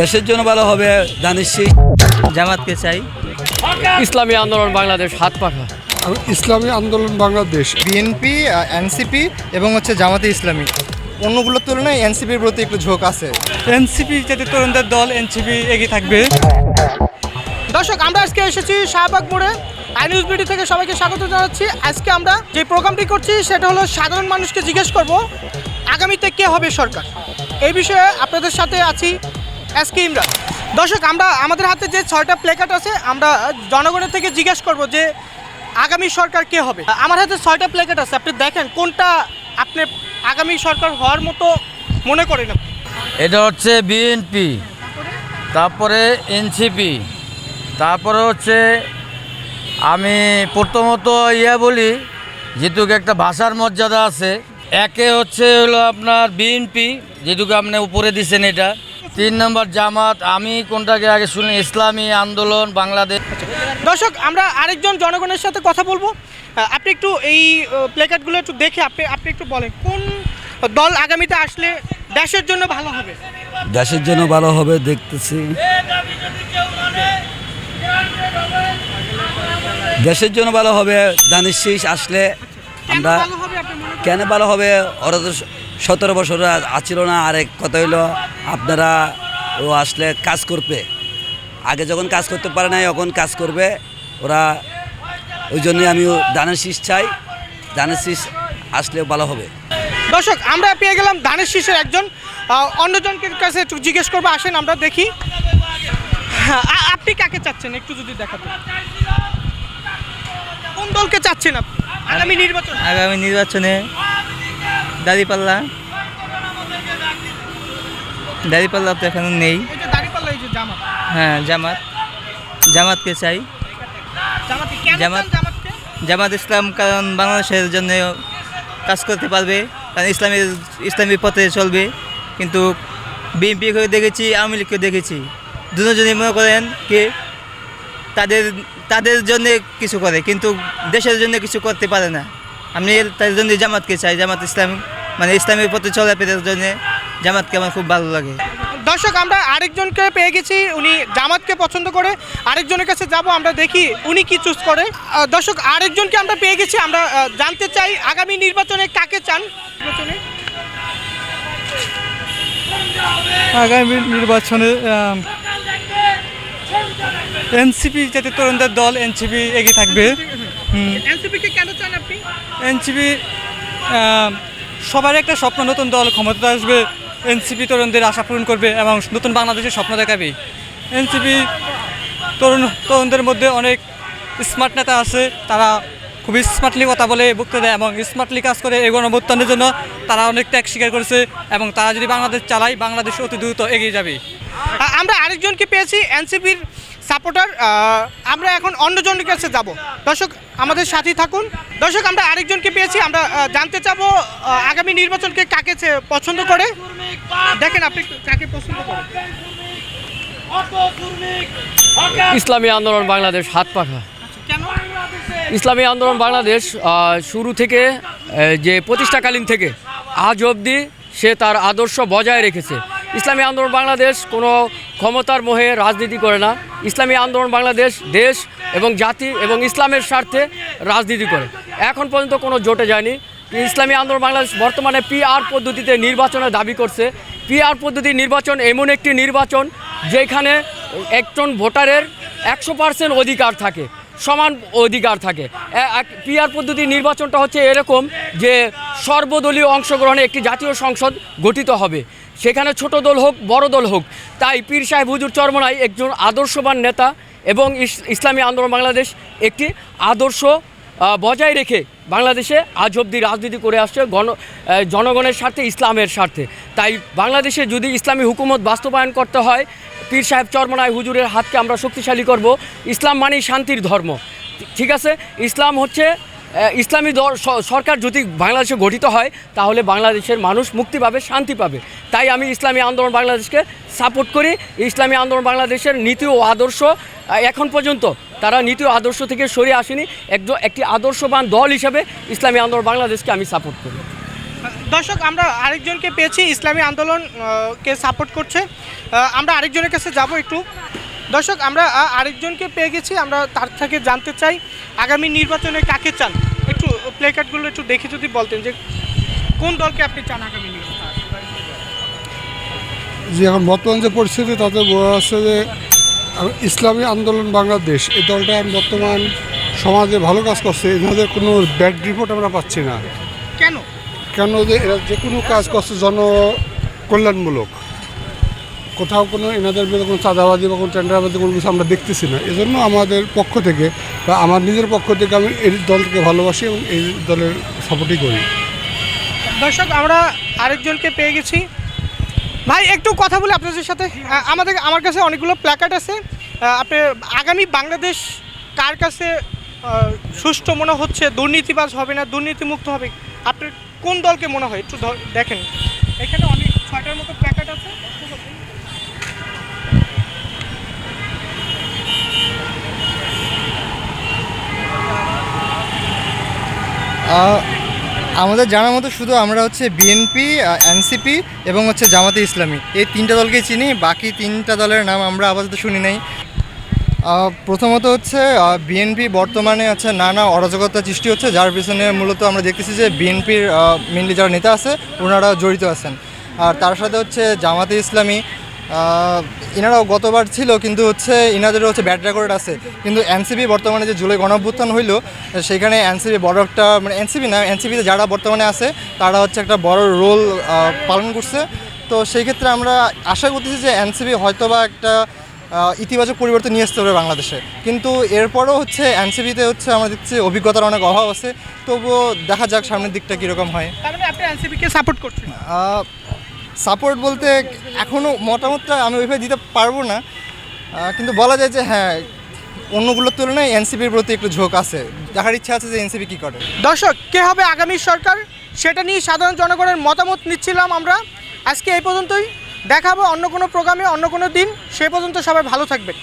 দেশের জন্য ভালো হবে ধানের শীষ জামাতকে চাই। ইসলামী আন্দোলন বাংলাদেশ হাত পাখা ইসলামী আন্দোলন বাংলাদেশ। বিএনপি এনসিপি এবং হচ্ছে জামাতে ইসলামী। অন্যগুলোর তুলনায় এনসিপির প্রতি একটু ঝোঁক আছে। এনসিপি জাতীয় তরুণদের দল এনসিপি এগিয়ে থাকবে। দর্শক আমরা আজকে এসেছি শাহবাগ মোড়ে। আই নিউজ বিডি থেকে সবাইকে স্বাগত জানাচ্ছি। আজকে আমরা যে প্রোগ্রামটি করছি সেটা হলো সাধারণ মানুষকে জিজ্ঞেস করব আগামীতে কে হবে সরকার? এই বিষয়ে আপনাদের সাথে আছি এস কে ইমরান। দর্শক, আমরা আমাদের হাতে যে ছয়টা প্লেকার্ড আছে, আমরা জনগণের থেকে জিজ্ঞেস করব যে আগামী সরকার কে হবে। আমার হাতে ছয়টা প্লেকার্ড আছে, আপনি দেখেন কোনটা আপনি আগামী সরকার হওয়ার মতো মনে করেন এটা হচ্ছে বিএনপি তারপরে এনসিপি তারপরে হচ্ছে আমি প্রথমত ইয়া বলি যেটুকু একটা ভাষার মর্যাদা আছে একে হচ্ছে হলো আপনার বিএনপি যেটুকু আপনি উপরে দিছেন এটা। তিন নম্বর জামাত আমি কোনটাকে আগে শুনি? ইসলামী আন্দোলন বাংলাদেশ। দর্শক আমরা আরেকজন জনগণের সাথে কথা বলব। আপনি একটু এই প্লেকার্ডগুলো একটু দেখে আপনি আপনি একটু বলেন কোন দল আগামীতে আসলে দেশের জন্য ভালো হবে? দেশের জন্য ভালো হবে দেখতেছি। দেশের জন্য ভালো হবে শীষ আসলে কেন আমরা কেন ভালো হবে? ওরা তো সতেরো বছর আছিল না। আরেক কথা হইল, আপনারা ও আসলে কাজ করবে। আগে যখন কাজ করতে পারে না এখন কাজ করবে। ওরা ওই জন্যই আমি দানের শীষ চাই। দানের শীষ আসলে ভালো হবে। দর্শক, আমরা পেয়ে গেলাম ধানের শীষের একজন অন্যজনকে কাছে একটু জিজ্ঞেস করব। আসেন, আমরা দেখি। আপনি কাকে চাচ্ছেন? একটু যদি দেখাতে কোন দলকে চাচ্ছেন আপনি? আগামী নির্বাচন। আগামী নির্বাচনে দাঁড়িপাল্লা দাঁড়িপাল্লা তো এখন নেই। হ্যাঁ জামাত। জামাতকে চাই। জামাত- জামাত ইসলাম কারণ বাংলাদেশের জন্য কাজ করতে পারবে। কারণ ইসলামের ইসলামী পথে চলবে। কিন্তু বিএনপিকে দেখেছি আওয়ামী লীগকে দেখেছি। দুজনই মনে করেন কি তাদের তাদের জন্য কিছু করে কিন্তু দেশের জন্য কিছু করতে পারে না। আমি তাদের জন্য জামাতকে চাই জামাত ইসলাম মানে ইসলামের পথে চলাফেরার জন্য জামাতকে আমার খুব ভালো লাগে। দর্শক আমরা আরেকজনকে পেয়ে গেছি উনি জামাতকে পছন্দ করে। আরেকজনের কাছে যাব আমরা দেখি উনি কি চুজ করে। দর্শক আরেকজনকে আমরা পেয়ে গেছি আমরা জানতে চাই আগামী নির্বাচনে কাকে চান? নির্বাচনে? আগামী নির্বাচনে এনসিপি জাতীয় তরুণদের দল এনসিপি এগিয়ে থাকবে। এনসিপিকে কেন চান আপনি? এনসিপি সবার একটা স্বপ্ন নতুন দল ক্ষমতা আসবে এনসিপি তরুণদের আশা পূরণ করবে এবং নতুন বাংলাদেশের স্বপ্ন দেখাবে। এনসিপি তরুণ তরুণদের মধ্যে অনেক স্মার্ট নেতা আছে তারা খুবই স্মার্টলি কথা বলে বক্তৃতা দেয় এবং স্মার্টলি কাজ করে এই গণভুত্থানের জন্য তারা অনেক ত্যাগ স্বীকার করেছে এবং তারা যদি বাংলাদেশ চালায় বাংলাদেশ অতি দ্রুত এগিয়ে যাবে। আমরা আরেকজনকে পেয়েছি এনসিপির সাপোর্টার আমরা এখন অন্যজনের কাছে যাব। দর্শক আমাদের সাথেই থাকুন। দর্শক আমরা আরেকজনকে পেয়েছি আমরা জানতে চাবো আগামী নির্বাচনকে কাকে পছন্দ করে। দেখেন আপনি কাকে পছন্দ করেন। ইসলামী আন্দোলন বাংলাদেশ হাত পাখা। ইসলামী আন্দোলন বাংলাদেশ শুরু থেকে যে প্রতিষ্ঠাকালীন থেকে আজ অবধি সে তার আদর্শ বজায় রেখেছে। ইসলামী আন্দোলন বাংলাদেশ কোনো ক্ষমতার মোহে রাজনীতি করে না। ইসলামী আন্দোলন বাংলাদেশ, দেশ এবং জাতি এবং ইসলামের স্বার্থে রাজনীতি করে। এখন পর্যন্ত কোনো জোটে যায়নি। ইসলামী আন্দোলন বাংলাদেশ বর্তমানে পিআর পদ্ধতিতে নির্বাচনের দাবি করছে। পিআর পদ্ধতি নির্বাচন এমন একটি নির্বাচন যেখানে একজন ভোটারের একশো পার্সেন্ট অধিকার থাকে, সমান অধিকার থাকে। পিআর পদ্ধতি নির্বাচনটা হচ্ছে এরকম যে সর্বদলীয় অংশগ্রহণে একটি জাতীয় সংসদ গঠিত হবে। সেখানে ছোট দল হোক, বড় দল হোক, তাই পীর সাহেব হুজুর চরমনাই একজন আদর্শবান নেতা এবং ইসলামী আন্দোলন বাংলাদেশ একটি আদর্শ বজায় রেখে বাংলাদেশে আজ অবধি রাজনীতি করে আসছে গণ জনগণের স্বার্থে, ইসলামের স্বার্থে। তাই বাংলাদেশে যদি ইসলামী হুকুমত বাস্তবায়ন করতে হয়, পীর সাহেব চরমনায় হুজুরের হাতকে আমরা শক্তিশালী করব। ইসলাম মানেই শান্তির ধর্ম। ঠিক আছে? ইসলাম হচ্ছে ইসলামী সরকার যদি বাংলাদেশে গঠিত হয়, তাহলে বাংলাদেশের মানুষ মুক্তি পাবে, শান্তি পাবে। তাই আমি ইসলামী আন্দোলন বাংলাদেশকে সাপোর্ট করি। ইসলামী আন্দোলন বাংলাদেশের নীতি ও আদর্শ এখন পর্যন্ত তারা নীতি ও আদর্শ থেকে সরে আসেনি। একজন একটি আদর্শবান দল হিসেবে ইসলামী আন্দোলন বাংলাদেশকে আমি সাপোর্ট করি। দর্শক আমরা আরেকজনকে পেয়েছি ইসলামী আন্দোলন আহ, কে সাপোর্ট করছে। আমরা আরেকজনের কাছে যাব একটু। দর্শক আমরা আরেকজনকে পেয়ে গেছি আমরা তার থেকে জানতে চাই আগামী নির্বাচনে কাকে চান? একটু প্লে কার্ডগুলো একটু দেখে যদি বলতেন যে কোন দলকে আপনি চান আগামী যে এখন বর্তমান যে পরিস্থিতি তাতে বোঝা যাচ্ছে যে ইসলামী আন্দোলন বাংলাদেশ এই দলটা এখন বর্তমান সমাজে ভালো কাজ করছে এনাদের কোনো ব্যাড রিপোর্ট আমরা পাচ্ছি না। কেন? কেন যে এরা যে কোনো কাজ করছে জনকল্যাণমূলক। কোথাও কোনো এনাদের বিরুদ্ধে কোনো চাঁদাবাজি বা কোনো টেন্ডারবাজি কোনো কিছু আমরা দেখতেছি না। এজন্য আমাদের পক্ষ থেকে বা আমার নিজের পক্ষ থেকে আমি এই দলকে ভালোবাসি এবং এই দলের সাপোর্টই করি। দর্শক আমরা আরেকজনকে পেয়ে গেছি। ভাই একটু কথা বলি আপনাদের সাথে। আমাদের আমার কাছে অনেকগুলো প্ল্যাকার্ড আছে। আপনি আগামী বাংলাদেশ কার কাছে সুষ্ঠু মনে হচ্ছে? দুর্নীতিবাজ হবে না? দুর্নীতিমুক্ত হবে? আপনার কোন দলকে মনে হয়? একটু দেখেন। এখানে অনেক ছয়টার মতো প্ল্যাকার্ড আছে। আহ, আমাদের জানা মতো শুধু আমরা হচ্ছে বিএনপি এনসিপি এবং হচ্ছে জামাতে ইসলামী। এই তিনটা দলকে চিনি, বাকি তিনটা দলের নাম আমরা আপাতত শুনি নাই। প্রথমত হচ্ছে বিএনপি বর্তমানে হচ্ছে নানা অরাজকতা সৃষ্টি হচ্ছে, যার পিছনে মূলত আমরা দেখতেছি যে বিএনপির মেনলি যারা নেতা আছে, ওনারা জড়িত আছেন। আর তার সাথে হচ্ছে জামাতে ইসলামী আহ, ইনারাও গতবার ছিল কিন্তু হচ্ছে ইনাদেরও হচ্ছে ব্যাড রেকর্ড আছে। কিন্তু এনসিপি বর্তমানে যে জুলাই গণঅভ্যুত্থান হইল সেখানে এনসিপি বড় একটা মানে এনসিপি না এনসিপিতে যারা বর্তমানে আছে তারা হচ্ছে একটা বড় রোল পালন করছে। তো সেই ক্ষেত্রে আমরা আশা করতেছি যে এনসিপি হয়তোবা একটা ইতিবাচক পরিবর্তন নিয়ে আসতে পারে বাংলাদেশে। কিন্তু এরপরও হচ্ছে এনসিপিতে হচ্ছে আমরা দেখছি অভিজ্ঞতার অনেক অভাব আছে। তবুও দেখা যাক সামনের দিকটা কীরকম হয়। তার মানে আপনি এনসিপিকে সাপোর্ট করছেন? সাপোর্ট বলতে এখনও মতামতটা আমি ওইভাবে দিতে পারব না। কিন্তু বলা যায় যে হ্যাঁ অন্যগুলোর তুলনায় এনসিপির প্রতি একটু ঝোঁক আছে। দেখার ইচ্ছা আছে যে এনসিপি কী করে। দর্শক, কে হবে আগামী সরকার? সেটা নিয়ে সাধারণ জনগণের মতামত নিচ্ছিলাম আমরা। আজকে এই পর্যন্তই। দেখাবো অন্য কোনো প্রোগ্রামে অন্য কোনো দিন। সে পর্যন্ত সবাই ভালো থাকবেন।